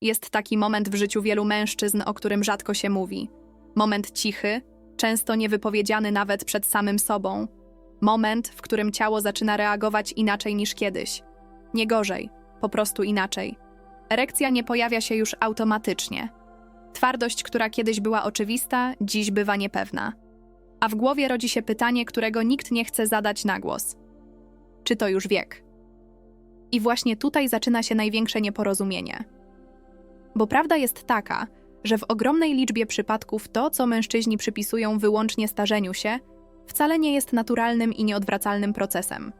Jest taki moment w życiu wielu mężczyzn, o którym rzadko się mówi. Moment cichy, często niewypowiedziany nawet przed samym sobą. Moment, w którym ciało zaczyna reagować inaczej niż kiedyś. Nie gorzej, po prostu inaczej. Erekcja nie pojawia się już automatycznie. Twardość, która kiedyś była oczywista, dziś bywa niepewna. A w głowie rodzi się pytanie, którego nikt nie chce zadać na głos. Czy to już wiek? I właśnie tutaj zaczyna się największe nieporozumienie. Bo prawda jest taka, że w ogromnej liczbie przypadków to, co mężczyźni przypisują wyłącznie starzeniu się, wcale nie jest naturalnym i nieodwracalnym procesem.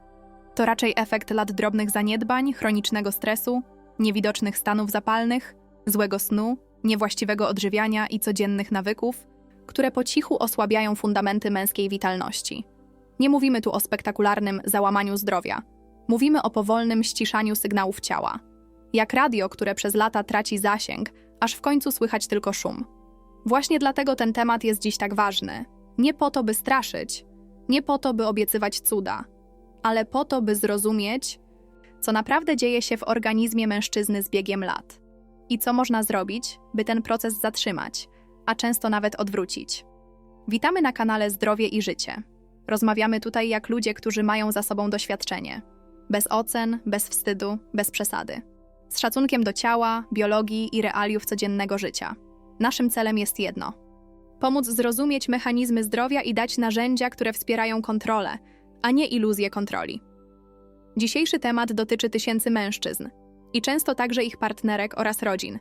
To raczej efekt lat drobnych zaniedbań, chronicznego stresu, niewidocznych stanów zapalnych, złego snu, niewłaściwego odżywiania i codziennych nawyków, które po cichu osłabiają fundamenty męskiej witalności. Nie mówimy tu o spektakularnym załamaniu zdrowia. Mówimy o powolnym ściszaniu sygnałów ciała. Jak radio, które przez lata traci zasięg, aż w końcu słychać tylko szum. Właśnie dlatego ten temat jest dziś tak ważny. Nie po to, by straszyć, nie po to, by obiecywać cuda, ale po to, by zrozumieć, co naprawdę dzieje się w organizmie mężczyzny z biegiem lat i co można zrobić, by ten proces zatrzymać, a często nawet odwrócić. Witamy na kanale Zdrowie i Życie. Rozmawiamy tutaj jak ludzie, którzy mają za sobą doświadczenie. Bez ocen, bez wstydu, bez przesady. Z szacunkiem do ciała, biologii i realiów codziennego życia. Naszym celem jest jedno: pomóc zrozumieć mechanizmy zdrowia i dać narzędzia, które wspierają kontrolę, a nie iluzję kontroli. Dzisiejszy temat dotyczy tysięcy mężczyzn i często także ich partnerek oraz rodzin.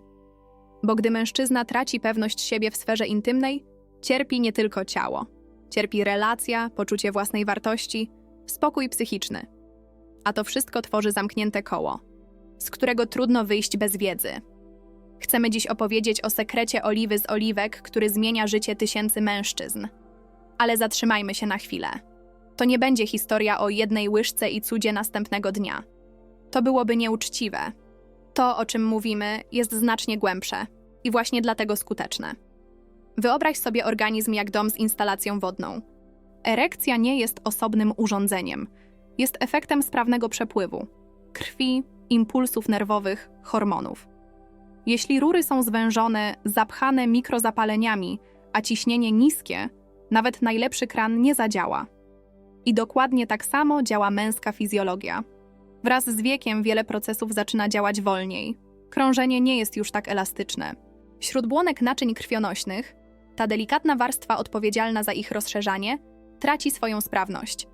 Bo gdy mężczyzna traci pewność siebie w sferze intymnej, cierpi nie tylko ciało. Cierpi relacja, poczucie własnej wartości, spokój psychiczny. A to wszystko tworzy zamknięte koło, z którego trudno wyjść bez wiedzy. Chcemy dziś opowiedzieć o sekrecie oliwy z oliwek, który zmienia życie tysięcy mężczyzn. Ale zatrzymajmy się na chwilę. To nie będzie historia o jednej łyżce i cudzie następnego dnia. To byłoby nieuczciwe. To, o czym mówimy, jest znacznie głębsze i właśnie dlatego skuteczne. Wyobraź sobie organizm jak dom z instalacją wodną. Erekcja nie jest osobnym urządzeniem, jest efektem sprawnego przepływu krwi, impulsów nerwowych, hormonów. Jeśli rury są zwężone, zapchane mikrozapaleniami, a ciśnienie niskie, nawet najlepszy kran nie zadziała. I dokładnie tak samo działa męska fizjologia. Wraz z wiekiem wiele procesów zaczyna działać wolniej. Krążenie nie jest już tak elastyczne. Śródbłonek naczyń krwionośnych, ta delikatna warstwa odpowiedzialna za ich rozszerzanie, traci swoją sprawność.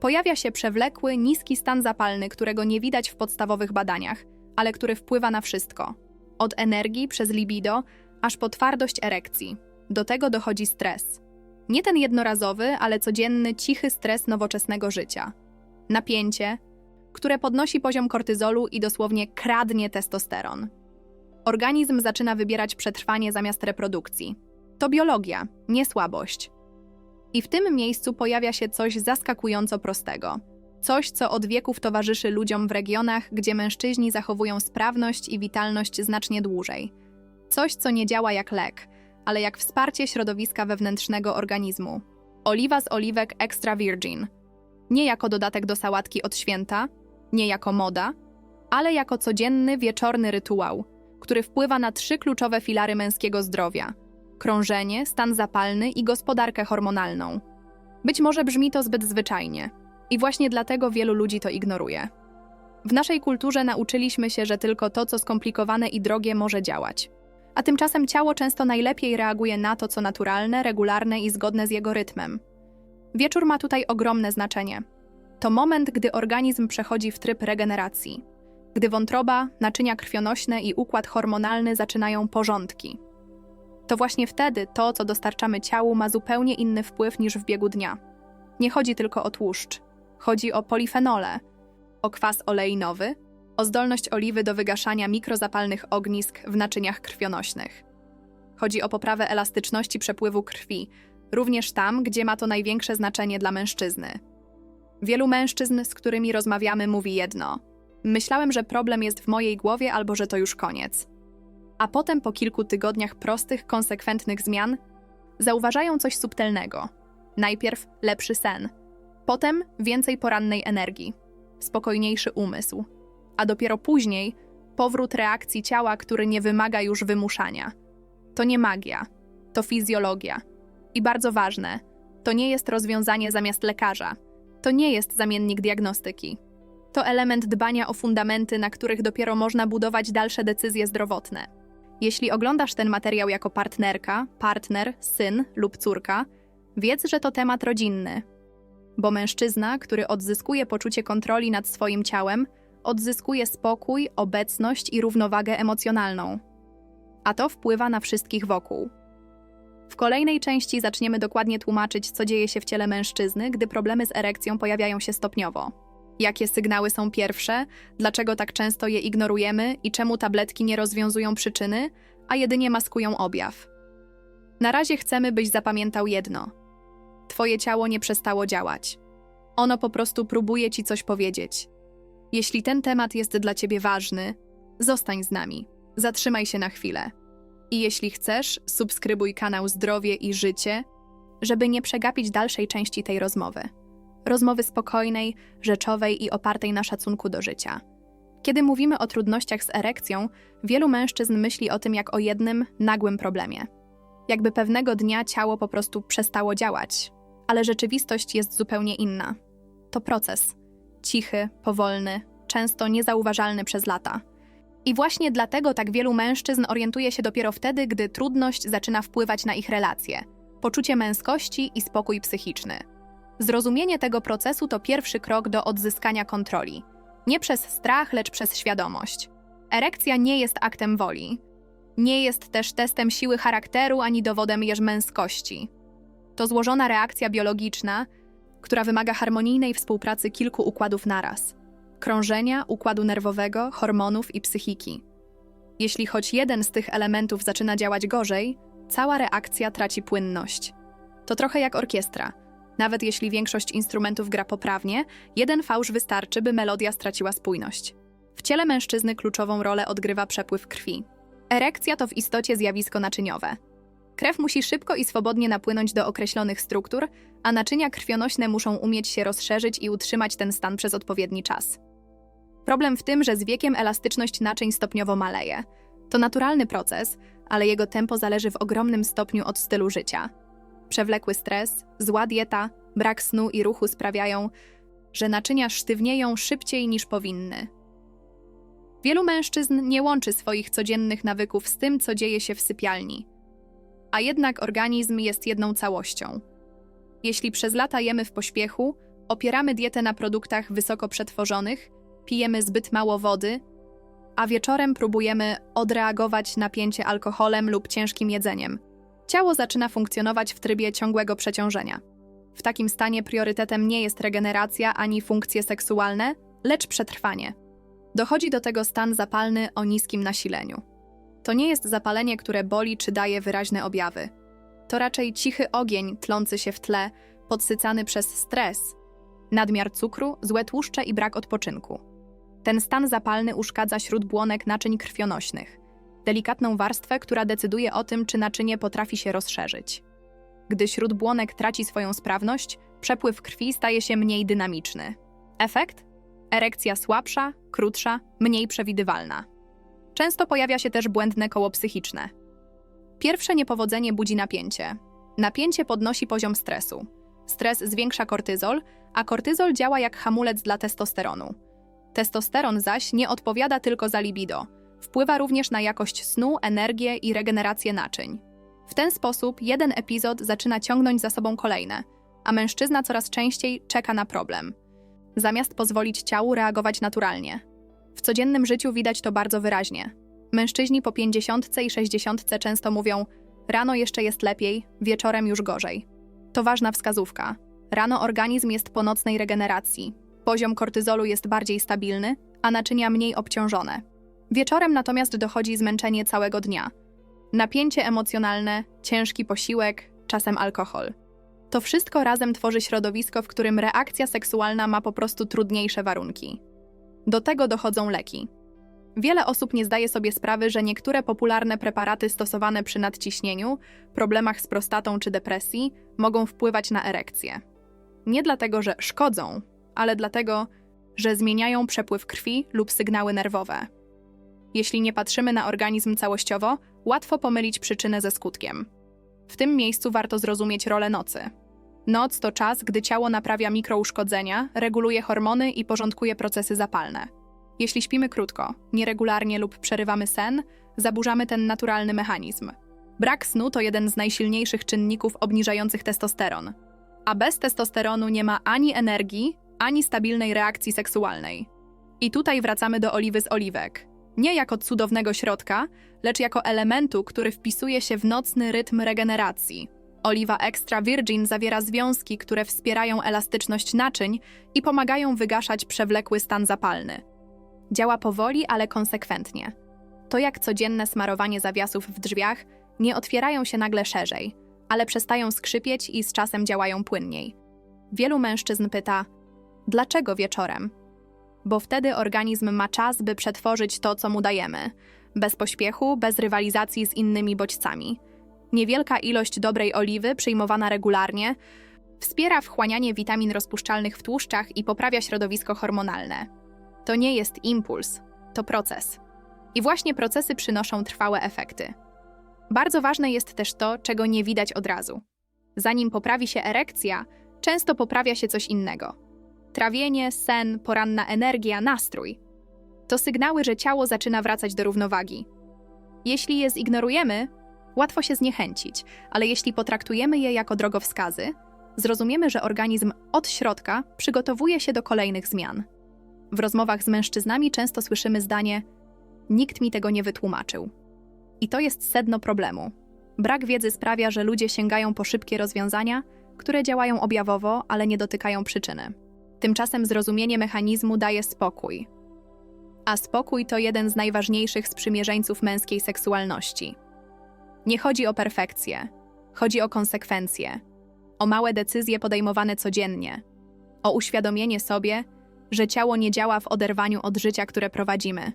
Pojawia się przewlekły, niski stan zapalny, którego nie widać w podstawowych badaniach, ale który wpływa na wszystko. Od energii przez libido, aż po twardość erekcji. Do tego dochodzi stres. Nie ten jednorazowy, ale codzienny, cichy stres nowoczesnego życia. Napięcie, które podnosi poziom kortyzolu i dosłownie kradnie testosteron. Organizm zaczyna wybierać przetrwanie zamiast reprodukcji. To biologia, nie słabość. I w tym miejscu pojawia się coś zaskakująco prostego. Coś, co od wieków towarzyszy ludziom w regionach, gdzie mężczyźni zachowują sprawność i witalność znacznie dłużej. Coś, co nie działa jak lek, ale jak wsparcie środowiska wewnętrznego organizmu. Oliwa z oliwek extra virgin. Nie jako dodatek do sałatki od święta, nie jako moda, ale jako codzienny wieczorny rytuał, który wpływa na trzy kluczowe filary męskiego zdrowia: krążenie, stan zapalny i gospodarkę hormonalną. Być może brzmi to zbyt zwyczajnie, i właśnie dlatego wielu ludzi to ignoruje. W naszej kulturze nauczyliśmy się, że tylko to, co skomplikowane i drogie, może działać. A tymczasem ciało często najlepiej reaguje na to, co naturalne, regularne i zgodne z jego rytmem. Wieczór ma tutaj ogromne znaczenie. To moment, gdy organizm przechodzi w tryb regeneracji, gdy wątroba, naczynia krwionośne i układ hormonalny zaczynają porządki. To właśnie wtedy to, co dostarczamy ciału, ma zupełnie inny wpływ niż w biegu dnia. Nie chodzi tylko o tłuszcz, chodzi o polifenole, o kwas oleinowy, o zdolność oliwy do wygaszania mikrozapalnych ognisk w naczyniach krwionośnych. Chodzi o poprawę elastyczności przepływu krwi, również tam, gdzie ma to największe znaczenie dla mężczyzny. Wielu mężczyzn, z którymi rozmawiamy, mówi jedno: Myślałem, że problem jest w mojej głowie albo że to już koniec. A potem, po kilku tygodniach prostych, konsekwentnych zmian, zauważają coś subtelnego. Najpierw lepszy sen, potem więcej porannej energii, spokojniejszy umysł, a dopiero później powrót reakcji ciała, który nie wymaga już wymuszania. To nie magia, to fizjologia. I bardzo ważne, to nie jest rozwiązanie zamiast lekarza. To nie jest zamiennik diagnostyki. To element dbania o fundamenty, na których dopiero można budować dalsze decyzje zdrowotne. Jeśli oglądasz ten materiał jako partnerka, partner, syn lub córka, wiedz, że to temat rodzinny. Bo mężczyzna, który odzyskuje poczucie kontroli nad swoim ciałem, odzyskuje spokój, obecność i równowagę emocjonalną. A to wpływa na wszystkich wokół. W kolejnej części zaczniemy dokładnie tłumaczyć, co dzieje się w ciele mężczyzny, gdy problemy z erekcją pojawiają się stopniowo. Jakie sygnały są pierwsze, dlaczego tak często je ignorujemy i czemu tabletki nie rozwiązują przyczyny, a jedynie maskują objaw. Na razie chcemy, byś zapamiętał jedno: Twoje ciało nie przestało działać. Ono po prostu próbuje ci coś powiedzieć. Jeśli ten temat jest dla ciebie ważny, zostań z nami. Zatrzymaj się na chwilę. I jeśli chcesz, subskrybuj kanał Zdrowie i Życie, żeby nie przegapić dalszej części tej rozmowy. Rozmowy spokojnej, rzeczowej i opartej na szacunku do życia. Kiedy mówimy o trudnościach z erekcją, wielu mężczyzn myśli o tym jak o jednym, nagłym problemie. Jakby pewnego dnia ciało po prostu przestało działać, ale rzeczywistość jest zupełnie inna. To proces. Cichy, powolny, często niezauważalny przez lata. I właśnie dlatego tak wielu mężczyzn orientuje się dopiero wtedy, gdy trudność zaczyna wpływać na ich relacje, poczucie męskości i spokój psychiczny. Zrozumienie tego procesu to pierwszy krok do odzyskania kontroli. Nie przez strach, lecz przez świadomość. Erekcja nie jest aktem woli. Nie jest też testem siły charakteru ani dowodem jeż męskości. To złożona reakcja biologiczna, która wymaga harmonijnej współpracy kilku układów naraz krążenia, układu nerwowego, hormonów i psychiki. Jeśli choć jeden z tych elementów zaczyna działać gorzej, cała reakcja traci płynność. To trochę jak orkiestra. Nawet jeśli większość instrumentów gra poprawnie, jeden fałsz wystarczy, by melodia straciła spójność. W ciele mężczyzny kluczową rolę odgrywa przepływ krwi. Erekcja to w istocie zjawisko naczyniowe. Krew musi szybko i swobodnie napłynąć do określonych struktur, a naczynia krwionośne muszą umieć się rozszerzyć i utrzymać ten stan przez odpowiedni czas. Problem w tym, że z wiekiem elastyczność naczyń stopniowo maleje. To naturalny proces, ale jego tempo zależy w ogromnym stopniu od stylu życia. Przewlekły stres, zła dieta, brak snu i ruchu sprawiają, że naczynia sztywnieją szybciej niż powinny. Wielu mężczyzn nie łączy swoich codziennych nawyków z tym, co dzieje się w sypialni. A jednak organizm jest jedną całością. Jeśli przez lata jemy w pośpiechu, opieramy dietę na produktach wysoko przetworzonych, pijemy zbyt mało wody, a wieczorem próbujemy odreagować napięcie alkoholem lub ciężkim jedzeniem. Ciało zaczyna funkcjonować w trybie ciągłego przeciążenia. W takim stanie priorytetem nie jest regeneracja ani funkcje seksualne, lecz przetrwanie. Dochodzi do tego stan zapalny o niskim nasileniu. To nie jest zapalenie, które boli czy daje wyraźne objawy. To raczej cichy ogień tlący się w tle, podsycany przez stres, nadmiar cukru, złe tłuszcze i brak odpoczynku. Ten stan zapalny uszkadza śródbłonek naczyń krwionośnych, delikatną warstwę, która decyduje o tym, czy naczynie potrafi się rozszerzyć. Gdy śródbłonek traci swoją sprawność, przepływ krwi staje się mniej dynamiczny. Efekt? Erekcja słabsza, krótsza, mniej przewidywalna. Często pojawia się też błędne koło psychiczne. Pierwsze niepowodzenie budzi napięcie. Napięcie podnosi poziom stresu. Stres zwiększa kortyzol, a kortyzol działa jak hamulec dla testosteronu. Testosteron zaś nie odpowiada tylko za libido. Wpływa również na jakość snu, energię i regenerację naczyń. W ten sposób jeden epizod zaczyna ciągnąć za sobą kolejne, a mężczyzna coraz częściej czeka na problem. Zamiast pozwolić ciału reagować naturalnie. W codziennym życiu widać to bardzo wyraźnie. Mężczyźni po 50 i 60 często mówią: Rano jeszcze jest lepiej, wieczorem już gorzej. To ważna wskazówka. Rano organizm jest po nocnej regeneracji, Poziom kortyzolu jest bardziej stabilny, a naczynia mniej obciążone. Wieczorem natomiast dochodzi zmęczenie całego dnia. Napięcie emocjonalne, ciężki posiłek, czasem alkohol. To wszystko razem tworzy środowisko, w którym reakcja seksualna ma po prostu trudniejsze warunki. Do tego dochodzą leki. Wiele osób nie zdaje sobie sprawy, że niektóre popularne preparaty stosowane przy nadciśnieniu, problemach z prostatą czy depresji mogą wpływać na erekcję. Nie dlatego, że szkodzą, ale dlatego, że zmieniają przepływ krwi lub sygnały nerwowe. Jeśli nie patrzymy na organizm całościowo, łatwo pomylić przyczynę ze skutkiem. W tym miejscu warto zrozumieć rolę nocy. Noc to czas, gdy ciało naprawia mikrouszkodzenia, reguluje hormony i porządkuje procesy zapalne. Jeśli śpimy krótko, nieregularnie lub przerywamy sen, zaburzamy ten naturalny mechanizm. Brak snu to jeden z najsilniejszych czynników obniżających testosteron. A bez testosteronu nie ma ani energii, ani stabilnej reakcji seksualnej. I tutaj wracamy do oliwy z oliwek. Nie jako cudownego środka, lecz jako elementu, który wpisuje się w nocny rytm regeneracji. Oliwa extra virgin zawiera związki, które wspierają elastyczność naczyń i pomagają wygaszać przewlekły stan zapalny. Działa powoli, ale konsekwentnie. To jak codzienne smarowanie zawiasów w drzwiach, nie otwierają się nagle szerzej, ale przestają skrzypieć i z czasem działają płynniej. Wielu mężczyzn pyta: dlaczego wieczorem? Bo wtedy organizm ma czas, by przetworzyć to, co mu dajemy, bez pośpiechu, bez rywalizacji z innymi bodźcami. Niewielka ilość dobrej oliwy, przyjmowana regularnie, wspiera wchłanianie witamin rozpuszczalnych w tłuszczach i poprawia środowisko hormonalne. To nie jest impuls, to proces. I właśnie procesy przynoszą trwałe efekty. Bardzo ważne jest też to, czego nie widać od razu. Zanim poprawi się erekcja, często poprawia się coś innego. Trawienie, sen, poranna energia, nastrój. To sygnały, że ciało zaczyna wracać do równowagi. Jeśli je zignorujemy, łatwo się zniechęcić, ale jeśli potraktujemy je jako drogowskazy, zrozumiemy, że organizm od środka przygotowuje się do kolejnych zmian. W rozmowach z mężczyznami często słyszymy zdanie: Nikt mi tego nie wytłumaczył. I to jest sedno problemu. Brak wiedzy sprawia, że ludzie sięgają po szybkie rozwiązania, które działają objawowo, ale nie dotykają przyczyny. Tymczasem zrozumienie mechanizmu daje spokój. A spokój to jeden z najważniejszych sprzymierzeńców męskiej seksualności. Nie chodzi o perfekcję, chodzi o konsekwencje, o małe decyzje podejmowane codziennie, o uświadomienie sobie, że ciało nie działa w oderwaniu od życia, które prowadzimy.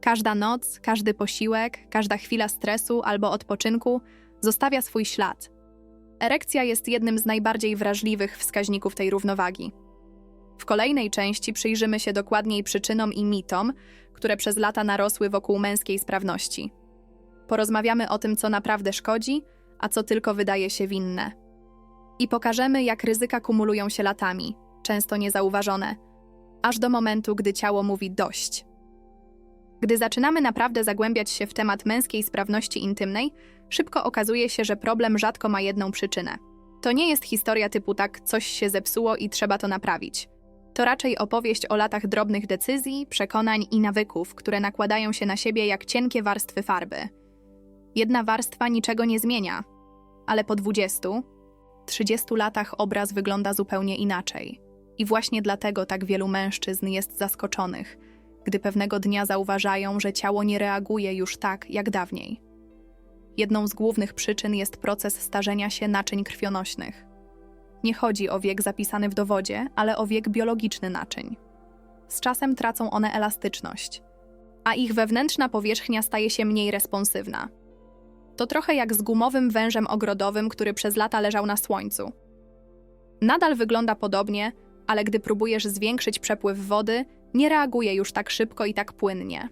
Każda noc, każdy posiłek, każda chwila stresu albo odpoczynku zostawia swój ślad. Erekcja jest jednym z najbardziej wrażliwych wskaźników tej równowagi. W kolejnej części przyjrzymy się dokładniej przyczynom i mitom, które przez lata narosły wokół męskiej sprawności. Porozmawiamy o tym, co naprawdę szkodzi, a co tylko wydaje się winne. I pokażemy, jak ryzyka kumulują się latami, często niezauważone, aż do momentu, gdy ciało mówi dość. Gdy zaczynamy naprawdę zagłębiać się w temat męskiej sprawności intymnej, szybko okazuje się, że problem rzadko ma jedną przyczynę. To nie jest historia typu tak, coś się zepsuło i trzeba to naprawić. To raczej opowieść o latach drobnych decyzji, przekonań i nawyków, które nakładają się na siebie jak cienkie warstwy farby. Jedna warstwa niczego nie zmienia, ale po 20, 30 latach obraz wygląda zupełnie inaczej. I właśnie dlatego tak wielu mężczyzn jest zaskoczonych, gdy pewnego dnia zauważają, że ciało nie reaguje już tak jak dawniej. Jedną z głównych przyczyn jest proces starzenia się naczyń krwionośnych. Nie chodzi o wiek zapisany w dowodzie, ale o wiek biologiczny naczyń. Z czasem tracą one elastyczność, a ich wewnętrzna powierzchnia staje się mniej responsywna. To trochę jak z gumowym wężem ogrodowym, który przez lata leżał na słońcu. Nadal wygląda podobnie, ale gdy próbujesz zwiększyć przepływ wody, nie reaguje już tak szybko i tak płynnie.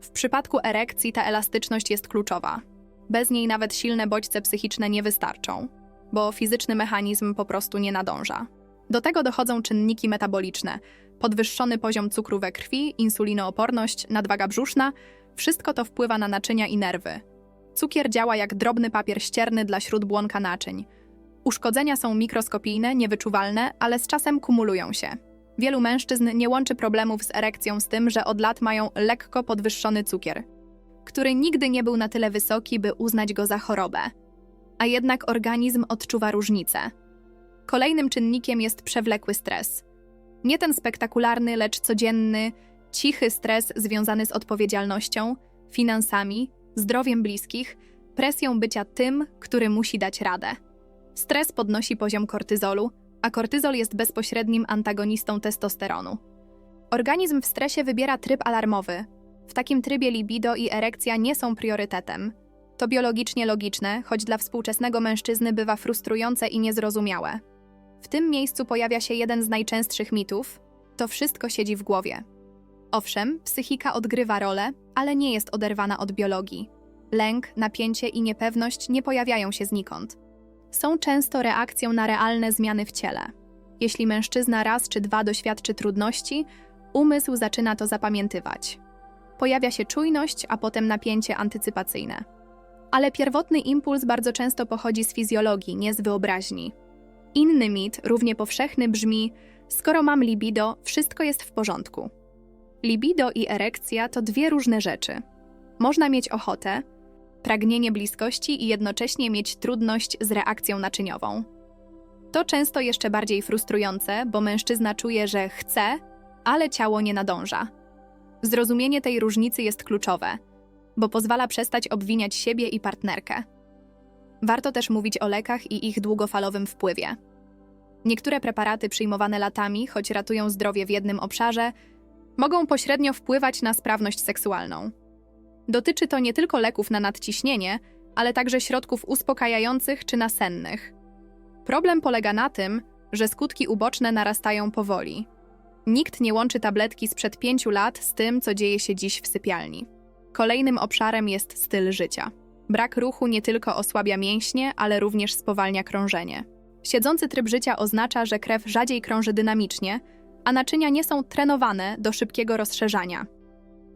W przypadku erekcji ta elastyczność jest kluczowa. Bez niej nawet silne bodźce psychiczne nie wystarczą, bo fizyczny mechanizm po prostu nie nadąża. Do tego dochodzą czynniki metaboliczne, podwyższony poziom cukru we krwi, insulinooporność, nadwaga brzuszna wszystko to wpływa na naczynia i nerwy. Cukier działa jak drobny papier ścierny dla śródbłonka naczyń. Uszkodzenia są mikroskopijne, niewyczuwalne, ale z czasem kumulują się. Wielu mężczyzn nie łączy problemów z erekcją z tym, że od lat mają lekko podwyższony cukier, który nigdy nie był na tyle wysoki, by uznać go za chorobę. A jednak organizm odczuwa różnicę. Kolejnym czynnikiem jest przewlekły stres. Nie ten spektakularny, lecz codzienny, cichy stres związany z odpowiedzialnością, finansami, zdrowiem bliskich, presją bycia tym, który musi dać radę. Stres podnosi poziom kortyzolu, a kortyzol jest bezpośrednim antagonistą testosteronu. Organizm w stresie wybiera tryb alarmowy. W takim trybie libido i erekcja nie są priorytetem. To biologicznie logiczne, choć dla współczesnego mężczyzny bywa frustrujące i niezrozumiałe. W tym miejscu pojawia się jeden z najczęstszych mitów: to wszystko siedzi w głowie. Owszem, psychika odgrywa rolę, ale nie jest oderwana od biologii. Lęk, napięcie i niepewność nie pojawiają się znikąd. Są często reakcją na realne zmiany w ciele. Jeśli mężczyzna raz czy dwa doświadczy trudności, umysł zaczyna to zapamiętywać. Pojawia się czujność, a potem napięcie antycypacyjne. Ale pierwotny impuls bardzo często pochodzi z fizjologii, nie z wyobraźni. Inny mit, równie powszechny, brzmi: Skoro mam libido, wszystko jest w porządku. Libido i erekcja to dwie różne rzeczy. Można mieć ochotę, pragnienie bliskości i jednocześnie mieć trudność z reakcją naczyniową. To często jeszcze bardziej frustrujące, bo mężczyzna czuje, że chce, ale ciało nie nadąża. Zrozumienie tej różnicy jest kluczowe, bo pozwala przestać obwiniać siebie i partnerkę. Warto też mówić o lekach i ich długofalowym wpływie. Niektóre preparaty przyjmowane latami, choć ratują zdrowie w jednym obszarze, mogą pośrednio wpływać na sprawność seksualną. Dotyczy to nie tylko leków na nadciśnienie, ale także środków uspokajających czy nasennych. Problem polega na tym, że skutki uboczne narastają powoli. Nikt nie łączy tabletki sprzed pięciu lat z tym, co dzieje się dziś w sypialni. Kolejnym obszarem jest styl życia. Brak ruchu nie tylko osłabia mięśnie, ale również spowalnia krążenie. Siedzący tryb życia oznacza, że krew rzadziej krąży dynamicznie, a naczynia nie są trenowane do szybkiego rozszerzania.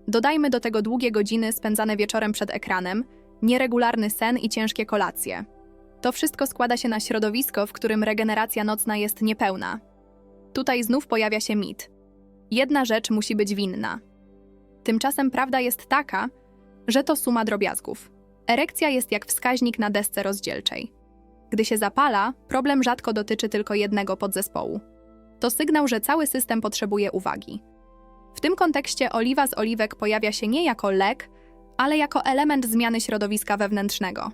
Dodajmy do tego długie godziny spędzane wieczorem przed ekranem, nieregularny sen i ciężkie kolacje. To wszystko składa się na środowisko, w którym regeneracja nocna jest niepełna. Tutaj znów pojawia się mit. Jedna rzecz musi być winna. Tymczasem prawda jest taka, że to suma drobiazgów. Erekcja jest jak wskaźnik na desce rozdzielczej. Gdy się zapala, problem rzadko dotyczy tylko jednego podzespołu. To sygnał, że cały system potrzebuje uwagi. W tym kontekście oliwa z oliwek pojawia się nie jako lek, ale jako element zmiany środowiska wewnętrznego.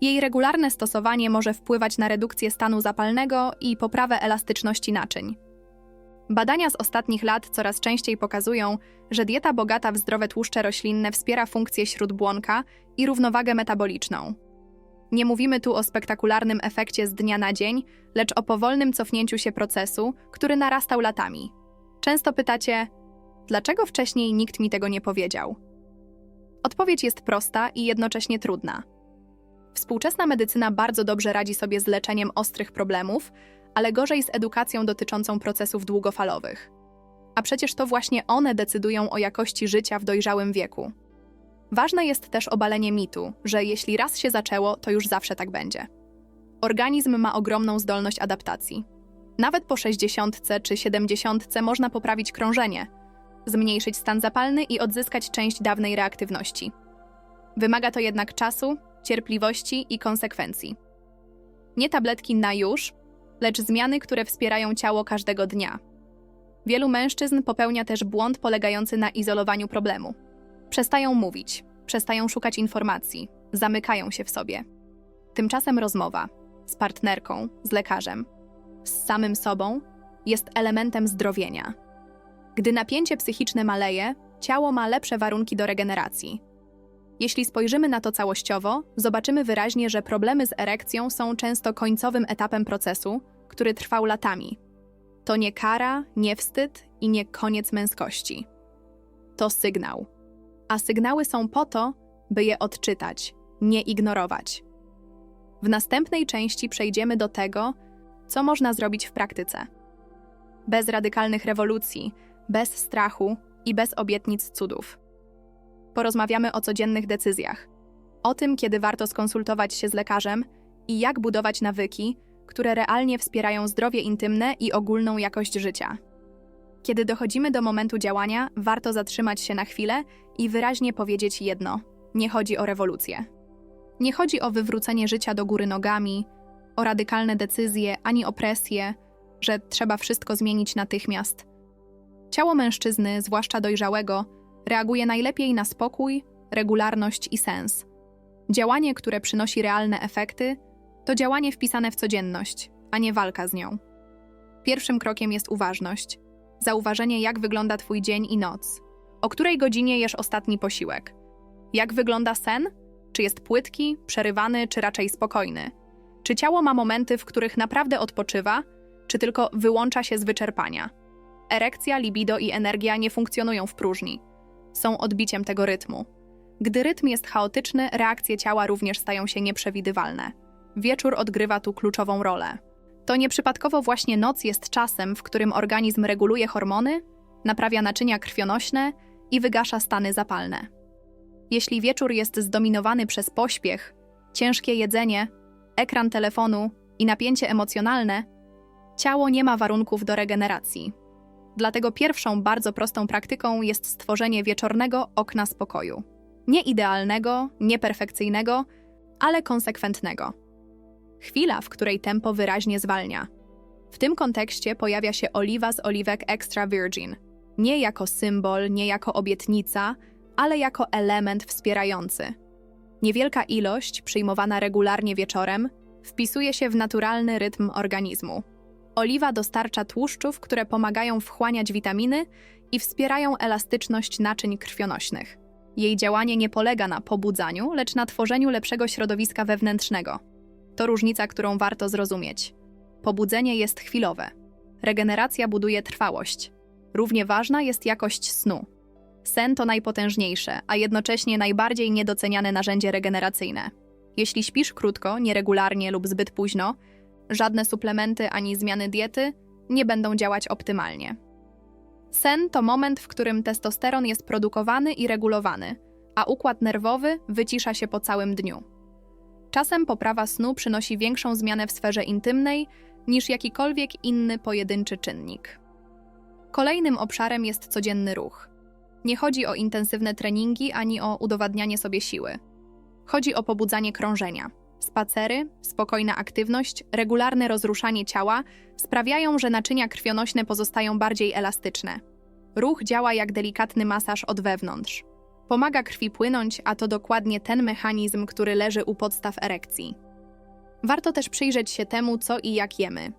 Jej regularne stosowanie może wpływać na redukcję stanu zapalnego i poprawę elastyczności naczyń. Badania z ostatnich lat coraz częściej pokazują, że dieta bogata w zdrowe tłuszcze roślinne wspiera funkcję śródbłonka i równowagę metaboliczną. Nie mówimy tu o spektakularnym efekcie z dnia na dzień, lecz o powolnym cofnięciu się procesu, który narastał latami. Często pytacie, dlaczego wcześniej nikt mi tego nie powiedział? Odpowiedź jest prosta i jednocześnie trudna. Współczesna medycyna bardzo dobrze radzi sobie z leczeniem ostrych problemów, ale gorzej z edukacją dotyczącą procesów długofalowych. A przecież to właśnie one decydują o jakości życia w dojrzałym wieku. Ważne jest też obalenie mitu, że jeśli raz się zaczęło, to już zawsze tak będzie. Organizm ma ogromną zdolność adaptacji. Nawet po 60 czy 70 można poprawić krążenie, zmniejszyć stan zapalny i odzyskać część dawnej reaktywności. Wymaga to jednak czasu, cierpliwości i konsekwencji. Nie tabletki na już, lecz zmiany, które wspierają ciało każdego dnia. Wielu mężczyzn popełnia też błąd polegający na izolowaniu problemu. Przestają mówić, przestają szukać informacji, zamykają się w sobie. Tymczasem rozmowa z partnerką, z lekarzem, z samym sobą jest elementem zdrowienia. Gdy napięcie psychiczne maleje, ciało ma lepsze warunki do regeneracji. Jeśli spojrzymy na to całościowo, zobaczymy wyraźnie, że problemy z erekcją są często końcowym etapem procesu, który trwał latami. To nie kara, nie wstyd i nie koniec męskości. To sygnał. A sygnały są po to, by je odczytać, nie ignorować. W następnej części przejdziemy do tego, co można zrobić w praktyce. Bez radykalnych rewolucji, bez strachu i bez obietnic cudów. Porozmawiamy o codziennych decyzjach, o tym, kiedy warto skonsultować się z lekarzem i jak budować nawyki, które realnie wspierają zdrowie intymne i ogólną jakość życia. Kiedy dochodzimy do momentu działania, warto zatrzymać się na chwilę i wyraźnie powiedzieć jedno: nie chodzi o rewolucję. Nie chodzi o wywrócenie życia do góry nogami, o radykalne decyzje ani o presję, że trzeba wszystko zmienić natychmiast. Ciało mężczyzny, zwłaszcza dojrzałego, reaguje najlepiej na spokój, regularność i sens. Działanie, które przynosi realne efekty, to działanie wpisane w codzienność, a nie walka z nią. Pierwszym krokiem jest uważność. Zauważenie, jak wygląda Twój dzień i noc. O której godzinie jesz ostatni posiłek? Jak wygląda sen? Czy jest płytki, przerywany, czy raczej spokojny? Czy ciało ma momenty, w których naprawdę odpoczywa, czy tylko wyłącza się z wyczerpania? Erekcja, libido i energia nie funkcjonują w próżni. Są odbiciem tego rytmu. Gdy rytm jest chaotyczny, reakcje ciała również stają się nieprzewidywalne. Wieczór odgrywa tu kluczową rolę. To nieprzypadkowo właśnie noc jest czasem, w którym organizm reguluje hormony, naprawia naczynia krwionośne i wygasza stany zapalne. Jeśli wieczór jest zdominowany przez pośpiech, ciężkie jedzenie, ekran telefonu i napięcie emocjonalne, ciało nie ma warunków do regeneracji. Dlatego pierwszą bardzo prostą praktyką jest stworzenie wieczornego okna spokoju. Nie idealnego, nie perfekcyjnego, ale konsekwentnego. Chwila, w której tempo wyraźnie zwalnia. W tym kontekście pojawia się oliwa z oliwek extra virgin. Nie jako symbol, nie jako obietnica, ale jako element wspierający. Niewielka ilość, przyjmowana regularnie wieczorem, wpisuje się w naturalny rytm organizmu. Oliwa dostarcza tłuszczów, które pomagają wchłaniać witaminy i wspierają elastyczność naczyń krwionośnych. Jej działanie nie polega na pobudzaniu, lecz na tworzeniu lepszego środowiska wewnętrznego. To różnica, którą warto zrozumieć. Pobudzenie jest chwilowe. Regeneracja buduje trwałość. Równie ważna jest jakość snu. Sen to najpotężniejsze, a jednocześnie najbardziej niedoceniane narzędzie regeneracyjne. Jeśli śpisz krótko, nieregularnie lub zbyt późno, żadne suplementy ani zmiany diety nie będą działać optymalnie. Sen to moment, w którym testosteron jest produkowany i regulowany, a układ nerwowy wycisza się po całym dniu. Czasem poprawa snu przynosi większą zmianę w sferze intymnej niż jakikolwiek inny pojedynczy czynnik. Kolejnym obszarem jest codzienny ruch. Nie chodzi o intensywne treningi ani o udowadnianie sobie siły. Chodzi o pobudzanie krążenia. Spacery, spokojna aktywność, regularne rozruszanie ciała sprawiają, że naczynia krwionośne pozostają bardziej elastyczne. Ruch działa jak delikatny masaż od wewnątrz. Pomaga krwi płynąć, a to dokładnie ten mechanizm, który leży u podstaw erekcji. Warto też przyjrzeć się temu, co i jak jemy.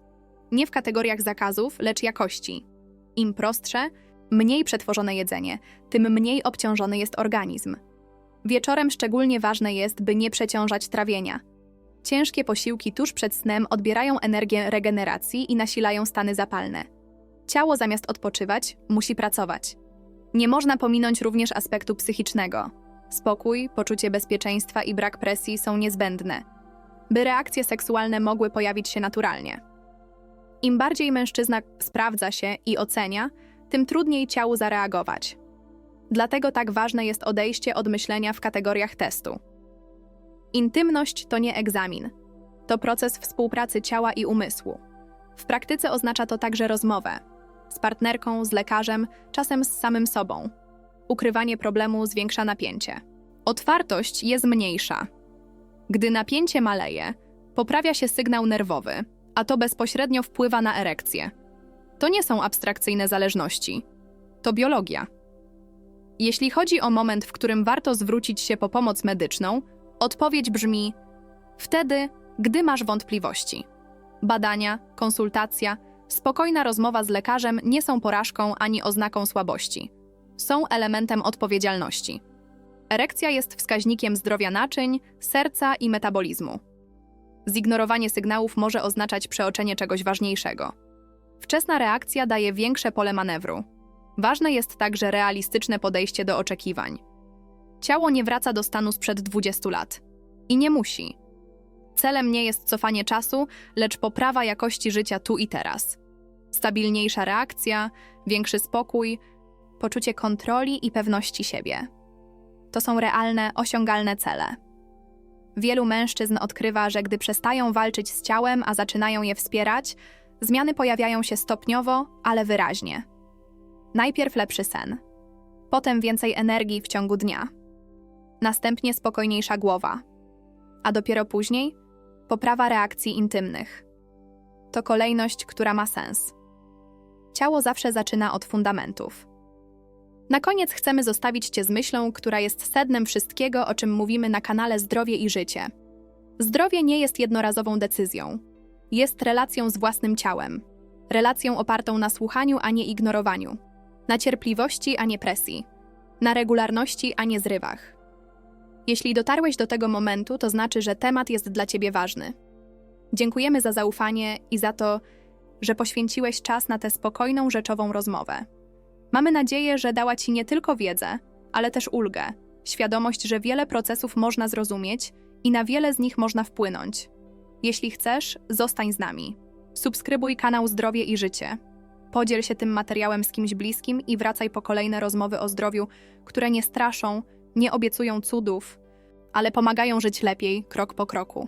Nie w kategoriach zakazów, lecz jakości. Im prostsze, mniej przetworzone jedzenie, tym mniej obciążony jest organizm. Wieczorem szczególnie ważne jest, by nie przeciążać trawienia. Ciężkie posiłki tuż przed snem odbierają energię regeneracji i nasilają stany zapalne. Ciało zamiast odpoczywać, musi pracować. Nie można pominąć również aspektu psychicznego. Spokój, poczucie bezpieczeństwa i brak presji są niezbędne, by reakcje seksualne mogły pojawić się naturalnie. Im bardziej mężczyzna sprawdza się i ocenia, tym trudniej ciału zareagować. Dlatego tak ważne jest odejście od myślenia w kategoriach testu. Intymność to nie egzamin. To proces współpracy ciała i umysłu. W praktyce oznacza to także rozmowę z partnerką, z lekarzem, czasem z samym sobą. Ukrywanie problemu zwiększa napięcie. Otwartość jest mniejsza. Gdy napięcie maleje, poprawia się sygnał nerwowy, a to bezpośrednio wpływa na erekcję. To nie są abstrakcyjne zależności. To biologia. Jeśli chodzi o moment, w którym warto zwrócić się po pomoc medyczną, odpowiedź brzmi: wtedy, gdy masz wątpliwości. Badania, konsultacja, spokojna rozmowa z lekarzem nie są porażką ani oznaką słabości. Są elementem odpowiedzialności. Erekcja jest wskaźnikiem zdrowia naczyń, serca i metabolizmu. Zignorowanie sygnałów może oznaczać przeoczenie czegoś ważniejszego. Wczesna reakcja daje większe pole manewru. Ważne jest także realistyczne podejście do oczekiwań. Ciało nie wraca do stanu sprzed 20 lat. I nie musi. Celem nie jest cofanie czasu, lecz poprawa jakości życia tu i teraz. Stabilniejsza reakcja, większy spokój, poczucie kontroli i pewności siebie. To są realne, osiągalne cele. Wielu mężczyzn odkrywa, że gdy przestają walczyć z ciałem, a zaczynają je wspierać, zmiany pojawiają się stopniowo, ale wyraźnie. Najpierw lepszy sen, potem więcej energii w ciągu dnia, następnie spokojniejsza głowa, a dopiero później poprawa reakcji intymnych. To kolejność, która ma sens. Ciało zawsze zaczyna od fundamentów. Na koniec chcemy zostawić Cię z myślą, która jest sednem wszystkiego, o czym mówimy na kanale Zdrowie i Życie. Zdrowie nie jest jednorazową decyzją. Jest relacją z własnym ciałem. Relacją opartą na słuchaniu, a nie ignorowaniu. Na cierpliwości, a nie presji. Na regularności, a nie zrywach. Jeśli dotarłeś do tego momentu, to znaczy, że temat jest dla Ciebie ważny. Dziękujemy za zaufanie i za to, że poświęciłeś czas na tę spokojną, rzeczową rozmowę. Mamy nadzieję, że dała Ci nie tylko wiedzę, ale też ulgę, świadomość, że wiele procesów można zrozumieć i na wiele z nich można wpłynąć. Jeśli chcesz, zostań z nami. Subskrybuj kanał Zdrowie i Życie. Podziel się tym materiałem z kimś bliskim i wracaj po kolejne rozmowy o zdrowiu, które nie straszą, nie obiecują cudów, ale pomagają żyć lepiej krok po kroku.